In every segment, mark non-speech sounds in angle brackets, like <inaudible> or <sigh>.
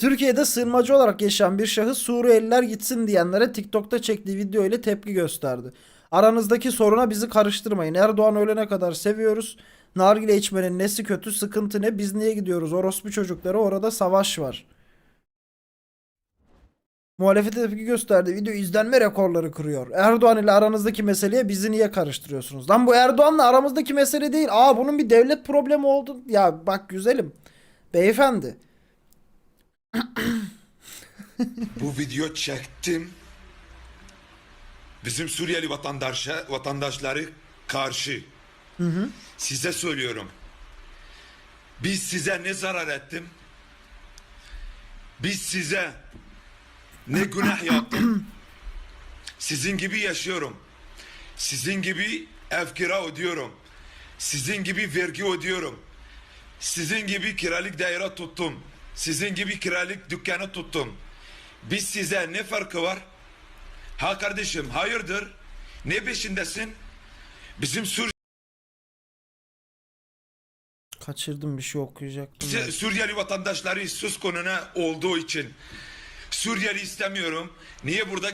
Türkiye'de sığınmacı olarak yaşayan bir şahıs Suriyeliler gitsin diyenlere TikTok'ta çektiği video ile tepki gösterdi. Aranızdaki soruna bizi karıştırmayın. Erdoğan ölene kadar seviyoruz. Nargile içmenin nesi kötü, sıkıntı ne? Biz niye gidiyoruz? Orospu çocukları orada savaş var. Muhalefete tepki gösterdi. Video izlenme rekorları kırıyor. Erdoğan ile aranızdaki meseleye bizi niye karıştırıyorsunuz? Lan bu Erdoğan'la aramızdaki mesele değil. Aa bunun bir devlet problemi oldu. Ya bak güzelim. Beyefendi. Bu video çektim. Bizim Suriyeli vatandaşa, vatandaşları karşı. Size söylüyorum. Biz size ne zarar ettim? Biz size ne günah yaptım? Sizin gibi yaşıyorum. Sizin gibi ev kira ödüyorum. Sizin gibi vergi ödüyorum. Sizin gibi kiralık daire tuttum. Sizin gibi kiralık dükkanı tuttum. Biz size ne farkı var? Ha kardeşim hayırdır? Ne peşindesin? Bizim Sur Kaçırdım bir şey okuyacaktım. ya. Suriyeli vatandaşları söz konuna olduğu için Suriyeli istemiyorum. Niye burada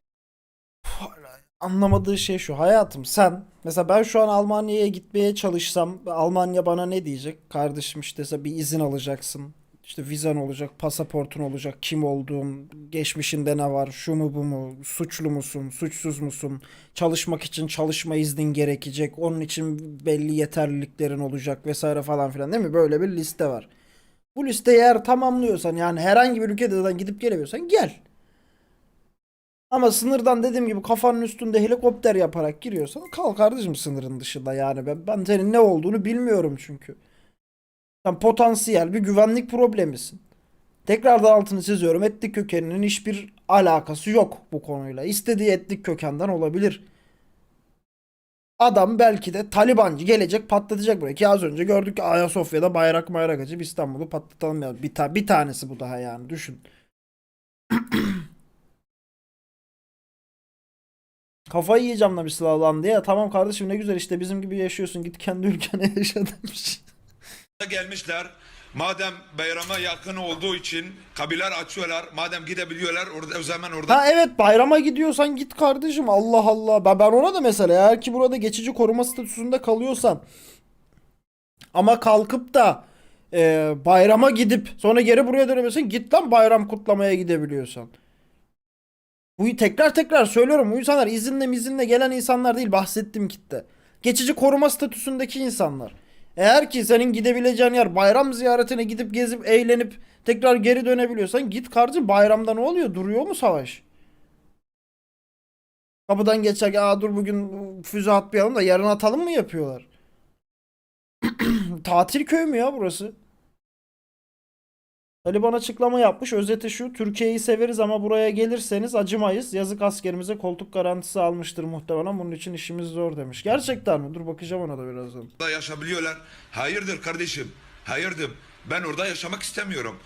Anlamadığı şey şu. Hayatım sen mesela ben şu an Almanya'ya gitmeye çalışsam Almanya bana ne diyecek? Kardeşim işte bir izin alacaksın. İşte vizen olacak, pasaportun olacak, kim olduğun, geçmişinde ne var, şu mu bu mu, suçlu musun, suçsuz musun, çalışmak için çalışma iznin gerekecek, onun için belli yeterliliklerin olacak vesaire falan filan değil mi? Böyle bir liste var. Bu listeyi eğer tamamlıyorsan yani herhangi bir ülkede zaten gidip gelemiyorsan gel. Ama sınırdan dediğim gibi kafanın üstünde helikopter yaparak giriyorsan kal kardeşim sınırın dışında yani ben, ben senin ne olduğunu bilmiyorum çünkü. Sen potansiyel bir güvenlik problemisin. Tekrardan altını çiziyorum etnik kökeninin hiçbir alakası yok bu konuyla. İstediği etnik kökenden olabilir. Adam belki de Talibancı gelecek patlatacak burayı. Ki az önce gördük ki Ayasofya'da bayrak bayrak açıp İstanbul'u patlatalım ya. Bir, ta- bir tanesi bu daha yani düşün. <clears throat> Kafayı yiyeceğim la bir silahlan diye. Tamam kardeşim ne güzel işte bizim gibi yaşıyorsun. Git kendi ülkene yaşa <laughs> demiş. Gelmişler? Madem bayrama yakın olduğu için kabiler açıyorlar. Madem gidebiliyorlar orada o zaman orada Ha evet bayrama gidiyorsan git kardeşim. Allah Allah. Ben, ben ona da mesela eğer ki burada geçici koruma statüsünde kalıyorsan ama kalkıp da e, bayrama gidip sonra geri buraya dönemiyorsan git lan bayram kutlamaya gidebiliyorsan. Bu tekrar tekrar söylüyorum. Bu insanlar izinle mizinle gelen insanlar değil bahsettiğim kitle. Geçici koruma statüsündeki insanlar. Eğer ki senin gidebileceğin yer bayram ziyaretine gidip gezip eğlenip tekrar geri dönebiliyorsan git kardeşim bayramda ne oluyor? Duruyor mu savaş? Kapıdan geçerken aa dur bugün füze atmayalım da yarın atalım mı yapıyorlar? <clears throat> Tatil köyü mü ya burası? Taliban açıklama yapmış. Özeti şu. Türkiye'yi severiz ama buraya gelirseniz acımayız. Yazık askerimize koltuk garantisi almıştır muhtemelen. Bunun için işimiz zor demiş. Gerçekten mi? Dur bakacağım ona da birazdan. yaşabiliyorlar. Hayırdır kardeşim? Hayırdır. Ben orada yaşamak istemiyorum.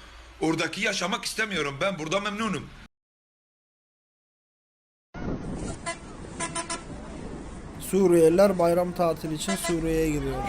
Oradaki yaşamak istemiyorum. Ben burada memnunum. Suriyeliler bayram tatili için Suriye'ye gidiyor.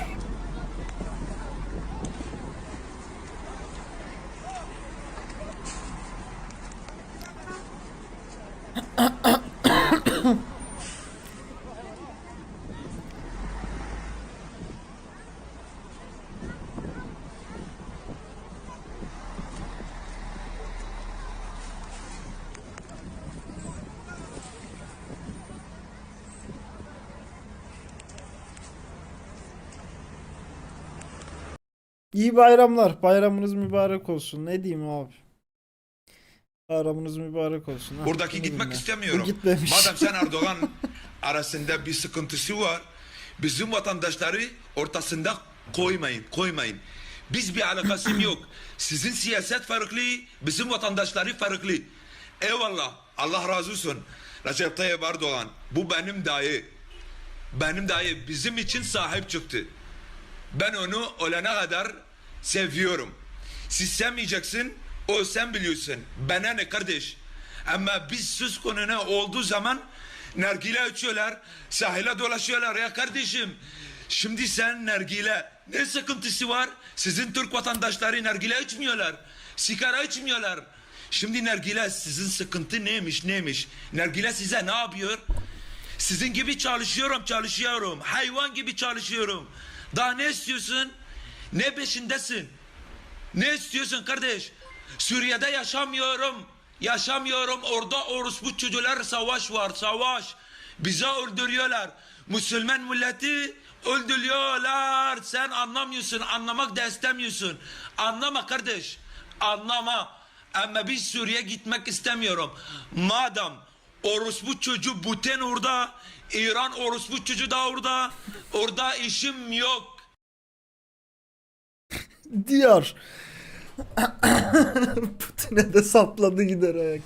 İyi bayramlar. Bayramınız mübarek olsun. Ne diyeyim abi? Bayramınız mübarek olsun. Ha, gitmek ben? istemiyorum. Gitmemiş. Madem sen <laughs> Erdoğan arasında bir sıkıntısı var. Bizim vatandaşları ortasında koymayın, koymayın. Biz bir alakasım yok. Sizin siyaset farklı, bizim vatandaşları farklı. Eyvallah, Allah razı olsun. Recep Tayyip Erdoğan, bu benim dayı. Benim dayı bizim için sahip çıktı. Ben onu ölene kadar seviyorum. Siz sevmeyeceksin, o sen biliyorsun. Bana ne kardeş? Ama biz söz konuna olduğu zaman nargile açıyorlar, sahile dolaşıyorlar ya kardeşim. Şimdi sen nargile ne sıkıntısı var? Sizin Türk vatandaşları nargile içmiyorlar. Sigara içmiyorlar. Şimdi Nergile sizin sıkıntı neymiş neymiş? Nergile size ne yapıyor? Sizin gibi çalışıyorum çalışıyorum. Hayvan gibi çalışıyorum. Daha ne istiyorsun? Ne peşindesin? Ne istiyorsun kardeş? Suriye'de yaşamıyorum. Yaşamıyorum. Orada orospu çocuklar savaş var. Savaş. Bizi öldürüyorlar. Müslüman milleti öldürüyorlar. Sen anlamıyorsun. Anlamak da istemiyorsun. Anlama kardeş. Anlama. Ama biz Suriye gitmek istemiyorum. Madem orospu çocuğu Buten orada, İran orospu çocuğu da orada. Orada işim yok. Diyor. <laughs> Putin'e de sapladı gider ayak.